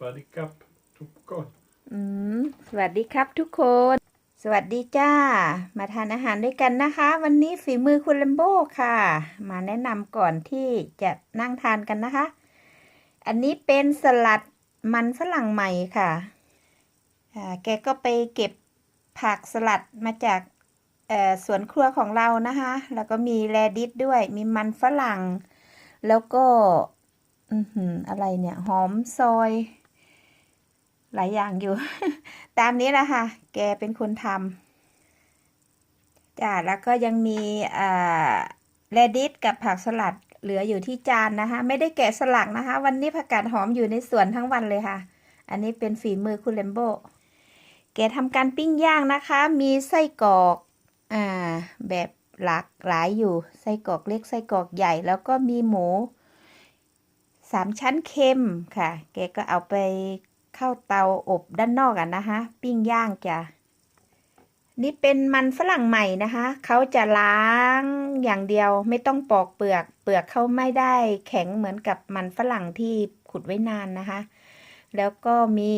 Sverige Cup Topgård. อืม สวัสดีครับทุกคน สวัสดีจ้า มาทานอาหารด้วยกันนะคะ วันนี้ฝีมือคุณเลมโบ้ค่ะ มาแนะนำก่อนที่จะนั่งทานกันนะคะ อันนี้เป็นสลัดมันฝรั่งใหม่ค่ะแกก็ไปเก็บผักสลัดมาจากสวนครัวของเรานะคะ แล้วก็มีแรดิสด้วย มีมันฝรั่ง แล้วก็ อืออะไรเนี่ย หอมซอย หลายอย่างอยู่ ตามนี้แหละค่ะ แกเป็นคนทำจ้าแล้วก็ยังมีอ่าแรดิสกับผักสลัดเหลืออยู่ที่จานนะคะ ไม่ได้แกะสลักนะคะ วันนี้ผักกาดหอมอยู่ในสวนทั้งวันเลยค่ะ อันนี้เป็นฝีมือคุณเลมโบแกทำการปิ้งย่างนะคะ มีไส้กรอกอ่าแบบหลากหลายอยู่ ไส้กรอกเล็กไส้กรอกใหญ่ แล้วก็มีหมูสามชั้นเค็มค่ะ แกก็เอาไป เข้าเตาอบด้านนอกกันนะคะ ปิ้งย่างจ้ะนี่เป็นมันฝรั่งใหม่นะคะเขาจะล้างอย่างเดียวไม่ต้องปอกเปลือก เปลือกเขาไม่ได้แข็งเหมือนกับมันฝรั่งที่ขุดไว้นานนะคะ แล้วก็มี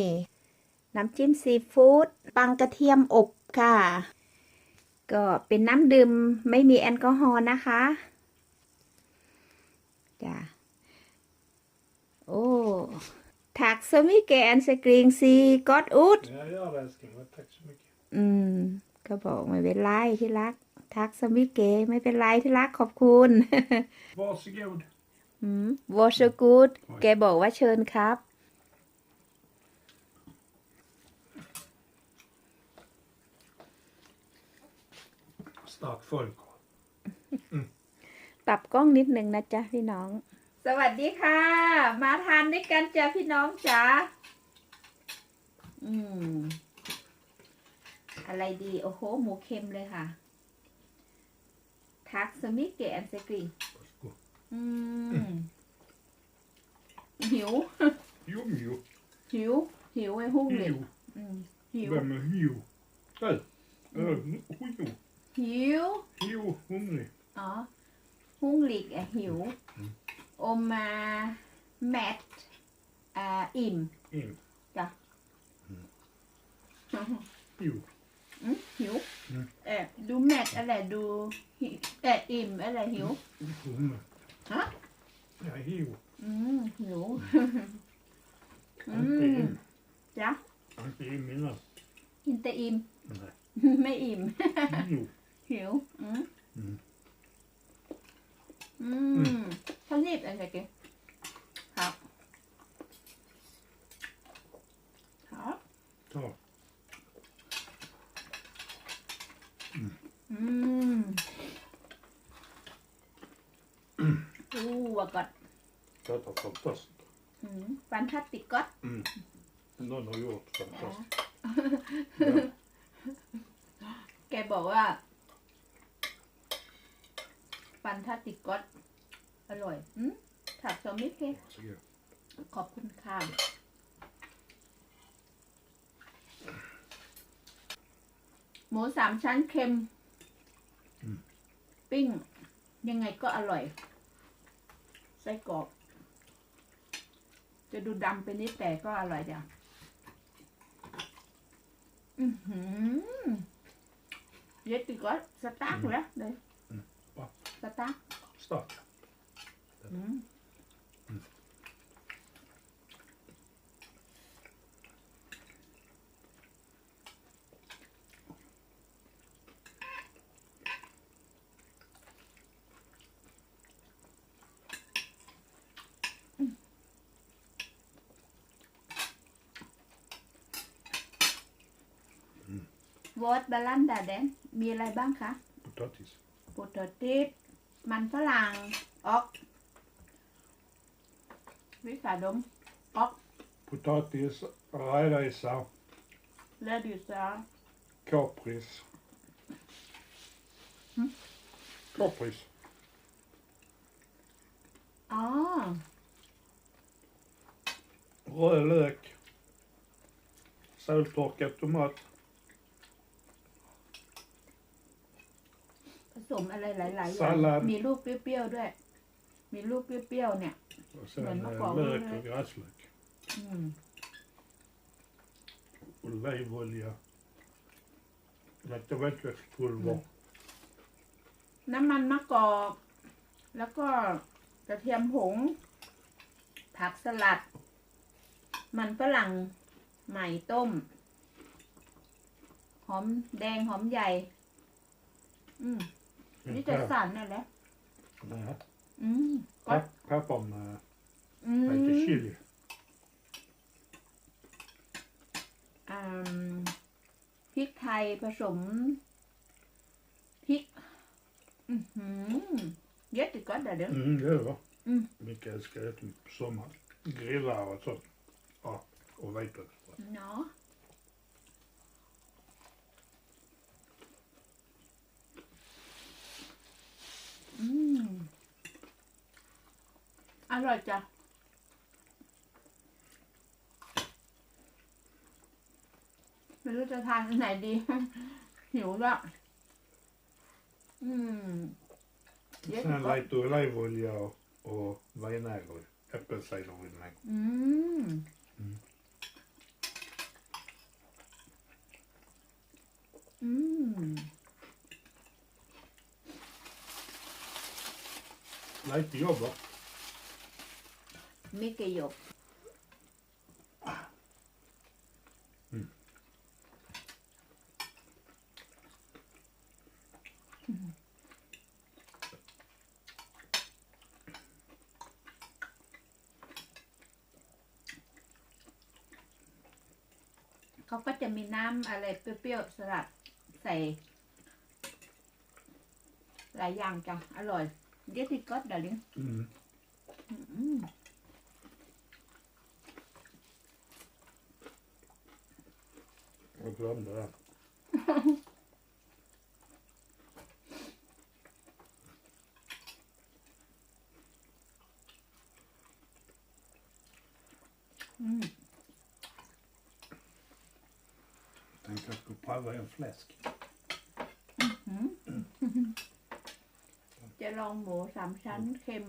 น้ำจิ้มซีฟู้ดปังกระเทียมอบค่ะ ก็เป็นน้ำดื่มไม่มีแอลกอฮอล์นะคะจ้ะโอ้ ถัก så mycket älskling si gott ut Ja, jag har älskling. men Tack så mycket. อืม ก็บอกไม่เป็นไรที่รัก ทักสมิเกไม่เป็นไรที่รักขอบคุณ Varsågod. อืมวอชกูดแกบอกว่าเชิญครับ Stark fullkorn. ปรับกล้องนิดนึงนะจ๊ะพี่น้อง สวัสดีค่ะ มาทานด้วยกันจ้ะพี่น้องจ๋าอืม อะไรดี โอ้โห หมูเค็มเลยค่ะ ทักสมิเกอันเซกรี Varsågod. อืม หิว Jo, jo. หิว หิวไอ้หุ้งเลย Jo. อืมหิว Vem är jo? Hej. Mm. Uh, jo. หิว Jo, hungrig. อ๋อ หุ้งหลีกอะหิวอืมอมมาแมทอ่าอิ่ม In. จ้ะ Jo. อืมหิว อืมเออดูแมทอะไรดูหิเอออิ่มอะไรหิว Hon. Hä? Ja, jo. อืมหิวอื Inte ม in. จ้ะ Inte in innan. กินแต่อิ่ม Nej. ไม่อิ่ม Jo. หิว อืม อืม อื อื มเขารีบอะไรกันครับ ครับ Ta. อืมอู้ว่ากอด Detta är fantastiskt. อืมฟันทั ดติดก๊อต Mm. Någon har gjort fantastiskt. แกบอกว่าฟันทัดติดก๊อตอร่อยอืมถักสมิธเค Varsågod. ขอบคุณค่ะ หมูสามชั้นเค็ม อืม ปิ้ง ยังไงก็อร่อย ไส้กรอก จะดูดำไปนิดแต่ก็อร่อยจ้ะอือหือเย็ดติก็สตาร์กแล้วเลยอืมป่ะสตาร์ก Stark. อืมวอต บาลันดาแดนมีอะไรบ้างคะ Potatis. ปุตติสมันฝรั่งออกวิสาดมออก Potatis, rajräsa, เลดิซา kapris. Mm. Kapris. อ๋อ Röd lök. Soltorkad tomat. ผสมอะไรหลายๆอย่าง Sallad. มีลูกเปรี้ยวๆด้วย มีลูกเปรี้ยวๆเนี่ย Och sen Men vad eh, fan, lök vad är och gräslök. อืม Olivolja. Jättevätskepulver. น้ำมันมะกอก แล้วก็กระเทียมผง ผักสลัด มันฝรั่งใหม่ต้ม หอมแดงหอมใหญ่ อืม นี่จะสั่นน่ะแหละ Nej. อืมก็ Pep- Peppar med อืม lite chili. อ่าพริกไทยผสมพริก อือหือเยอะติดก็เดี๋ยวเดี๋ยว Mm, det är det. Mm. Mycket älskar det typ på sommaren. Grilla och sånt. Ja, och vejper. เนาะ อืมอร่อยจ้ะไม่รู้จะทานอันไหนดี หิวละอืม Yes, Sen gott. lite olivolja och, och vinäger. Äppelcidervinäger. อืม Mm. อื Lite jobb va? mycket jobb. Mm. Mm. เขาก็จะมีน้ำอะไรเปรี้ยวๆสลัดใส่หลายอย่างจัง อร่อย เยติก็ดาลิง Mm. อืม Jag glömde det. อืม Tänkte jag skulle pröva en fläsk. อืม จะ ลองหมูสามชั้นเค็ม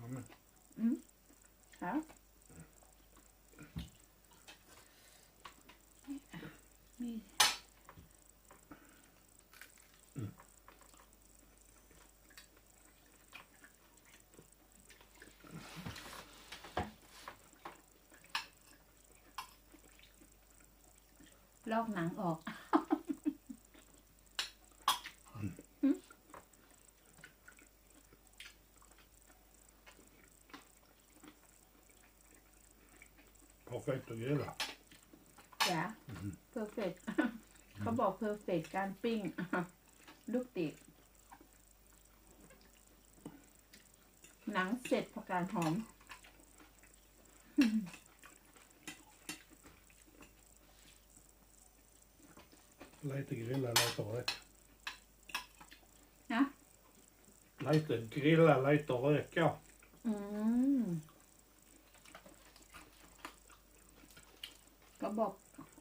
Ja, men. ค่ะมีลอกหนังออก Perfekt att grilla. จ้ะ perfect เขาบอก perfect การปิ้ง ลูกติด หนังเสร็จผักกาดหอม Lite grilla, lite röka. Ja. Lite grilla, lite röka. อืม ก็บอก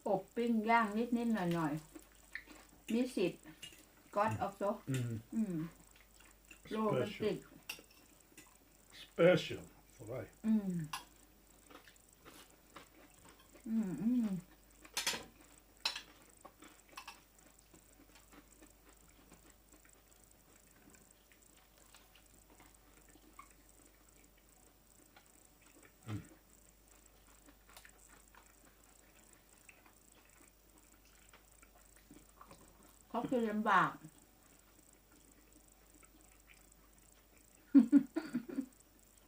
อบปิ้งย่างนิดนิดๆหน่อยหน่อยๆมีสิทธิ์ก็ออกโซ Mm. อืมโรมันติด Special för dig. อืม อืมอืม คือลำบาก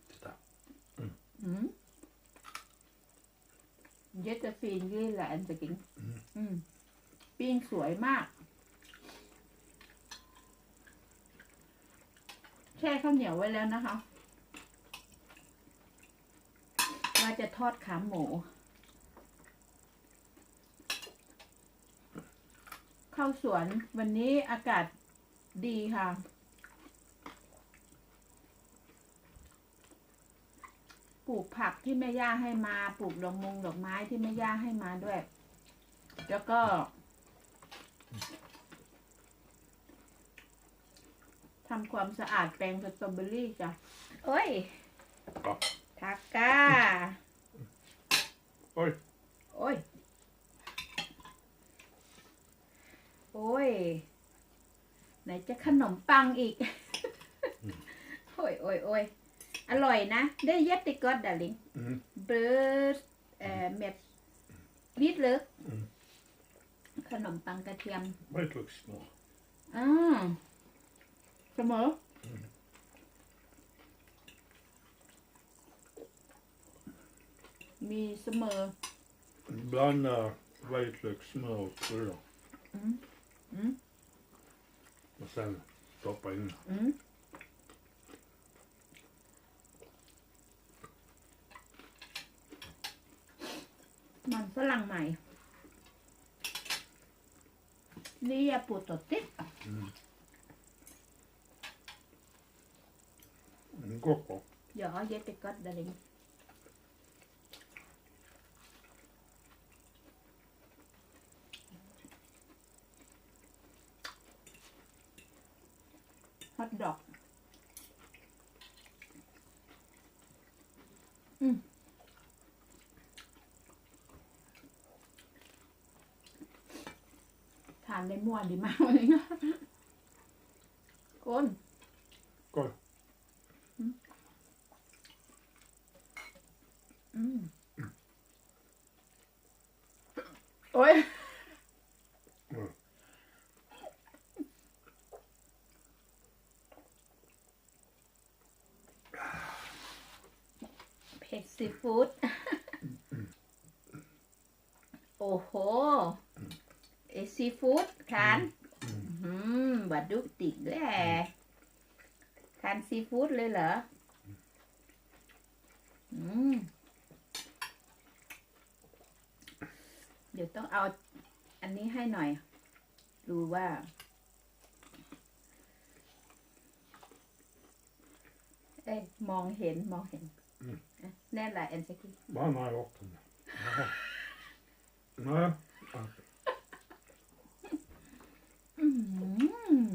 Titta. อืมเยตาฟีนยี่แหละอันจะกินอืมอืมปิ้งสวยมาก แช่ข้าวเหนียวไว้แล้วนะคะ ว่าจะทอดขาหมู เข้าสวนวันนี้อากาศดีค่ะ ปลูกผักที่แม่ย่าให้มา ปลูกดอกมงดอกไม้ที่แม่ย่าให้มาด้วย แล้วก็ ทำความสะอาดแปลงสตรอเบอรี่จ้ะโอ้ย Ja. ทักก้า Oj, โอ้ย มปังอีก โอ้ยโอ้ยโอ้ยอร่อยนะได้เย็ดติกอดดาลิง Mm. เบรดเอ่อเม็ดวิดเลิกอืม ขนมปังกระเทียม Maar het looks small. อ่าเสมอมีเสมอ Blanda whitelök, smör och krydda. Mm. Mm. Och sen stoppa in. อืมมันฝรั่งใหม่นี่ยาปูตดติด Mm, Gott gott. เ ม่วดีมากเลยนะคน Gott. อืมโอ้ยเผ็ดซีฟู้ดโอ้โห เอซีฟู้ดทานอืมบัดดุกติกด้วยแหละทานซีฟู้ดเลยเหรออืมเดี๋ยวต้องเอาอันนี้ให้หน่อย ดูว่า เอ้ยมองเห็นมองเห็นอืมอะแน่นแหละเอ็นสกี้ Bara några vatten. Jaha. Nej. ja. อืม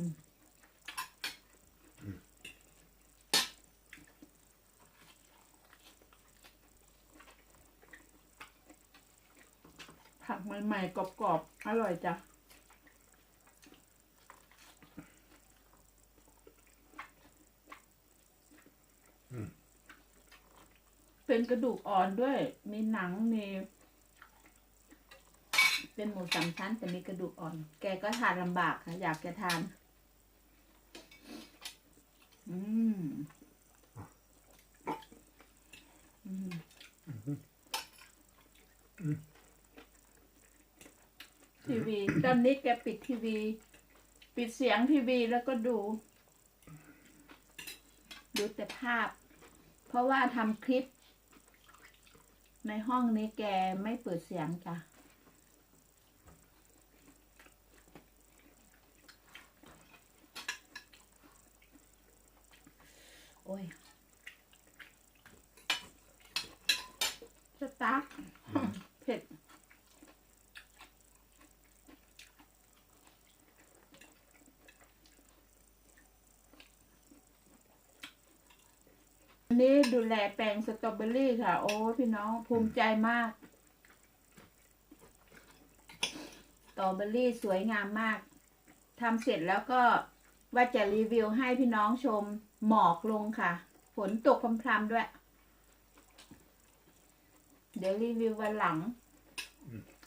ผักให ม่ๆกรอบๆ อร่อยจ้ะอืมเป็นกระดูกอ่อนด้วย มีหนัง มี เป็นหมูสามชั้นแต่มีกระดูกอ่อน แกก็ทานลำบากค่ะ อยากจะทาน อืม อืม ที วีตอนนี้แกปิดทีวี ปิดเสียงทีวีแล้วก็ดู ดูแต่ภาพ เพราะว่าทำคลิป ในห้องนี้แกไม่เปิดเสียงจ้ะโอ้ยสตาร์ทเผ็ด วันนี้ ดูแลแปลงสตรอเบอรี่ค่ะ โอ้พี่น้องภูมิใจมากสตรอเบอรี่สวยงามมากทำเสร็จแล้วก็ว่าจะรีวิวให้พี่น้องชมหมอกลงค่ะ ฝนตกพรำๆด้วย เดี๋ยวรีวิววันหลัง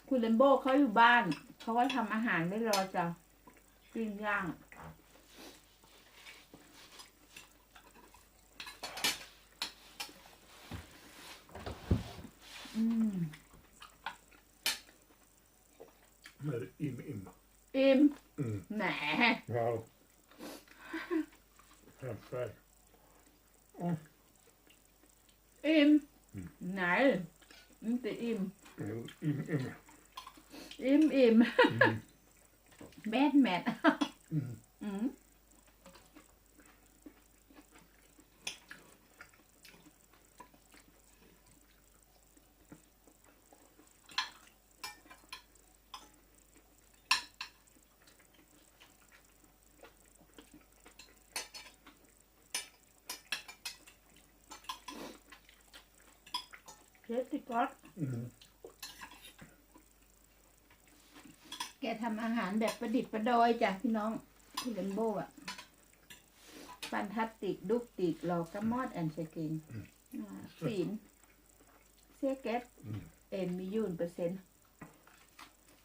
คุณเลมโบเขาอยู่บ้าน เขาก็ทำอาหารไม่รอจ้ะปิ้งย่าง อืม Med im im. อิ่ม Mm. แหน Wow. Perfekt. อิ่มไหนมันจะอิ่ม Mm, Im im. อิ่มอิ่ม Mm. แมดแมด Mm. อืมเพชรติกอส Mm. แกทำอาหารแบบประดิษฐ์ประดอยจ้ะพี่น้องคุณเลนโบอะ fantastic duktig laga mat and checking อ่าฟีนเซียเก็ต Mm. เอ็นมียูนเปอร์เซ็นต์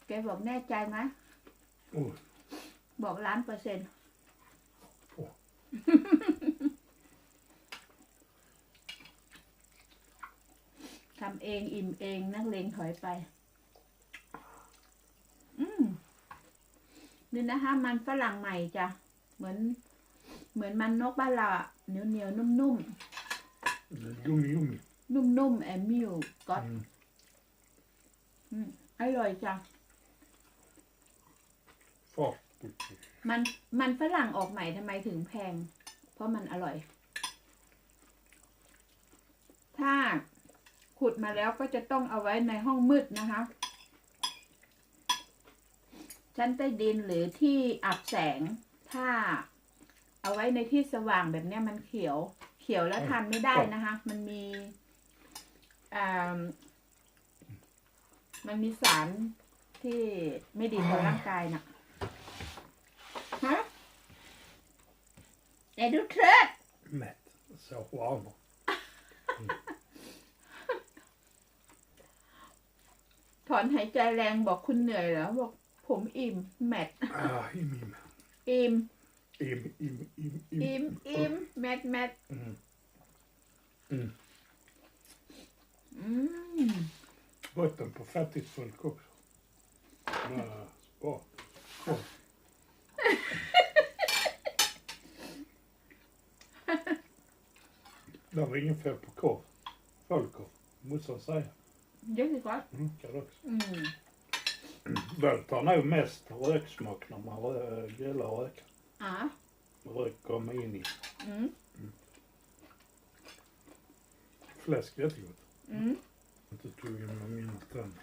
แกบอกแน่ใจไหม Oj, บอกล้านเปอร์เซ็นต์ โอ้ ทำเองอิ่มเองนักเลงถอยไป อืมนี่นะคะ มันฝรั่งใหม่จ้ะ เหมือน เหมือนมันนกบ้านเราอะเหนียวเหนียวๆนุ่ม Yummy, yummy. ๆนุ่มๆแอมมิวก็อต Mm. อร่อยจ้ะ Fart. มันมันฝรั่งออกใหม่ทำไมถึงแพง เพราะมันอร่อย ถ้า ขุดมาแล้วก็จะต้องเอาไว้ในห้องมืดนะคะ ชั้นใต้ดินหรือที่อับแสง ถ้า เอาไว้ในที่สว่างแบบนี้มันเขียว เขียวแล้วทานไม่ได้นะคะ มันมีมันมีสารที่ไม่ดีต่อร่างกายน่ะฮะไหนดูเทรด Mätt. Så warm. ถอนหายใจแรงบอกคุณเหนื่อยแล้วบอกผมอิ่มแมท Ah, im, im. อิ่ม Im, im, im, im. อิ่มอิ่มแมทแมท Mm. Mm. อืม Botten på fattigt folk också. Ah, bra. Bra. Det var ingen fel på korv. Falukorv. Morsan säger. เยอะสิก่อน Mm, kan det också. อืม Det tar nog mest röksmak när man rö- grillar och röker. อะ Rök kommer in i. อืม Fläsk jättegott. อืม Inte tog in med mina tänder.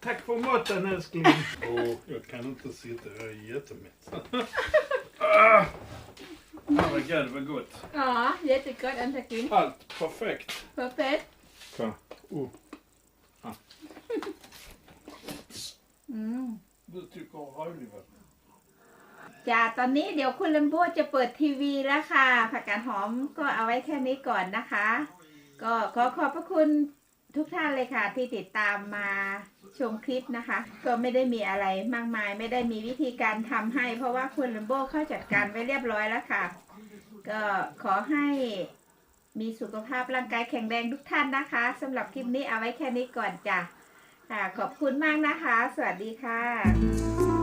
Tack för maten älskling. Åh, jag kan inte sitta, jag är jättemätt. ah! Herregud vad gott. อ๋อเยอะสิก่อนอันจะกิน Allt perfekt. เพอร์เฟก Så. Oh, อืม du tycker om rödvinet? จ้าตอนนี้เดี๋ยวคุณเลมโบจะเปิดทีวีแล้วค่ะ ผักกาดหอมก็เอาไว้แค่นี้ก่อนนะคะ ก็ขอขอบพระคุณ ทุกท่านเลยค่ะที่ติดตามมาชมคลิปนะคะ ก็ไม่ได้มีอะไรมากมาย ไม่ได้มีวิธีการทำให้ เพราะว่าคุณเลมโบเข้าจัดการไว้เรียบร้อยแล้วค่ะ ก็ขอให้มีสุขภาพร่างกายแข็งแรงทุกท่านนะคะสำหรับคลิปนี้เอาไว้แค่นี้ก่อนจ้ะค่ะขอบคุณมากนะคะ สวัสดีค่ะ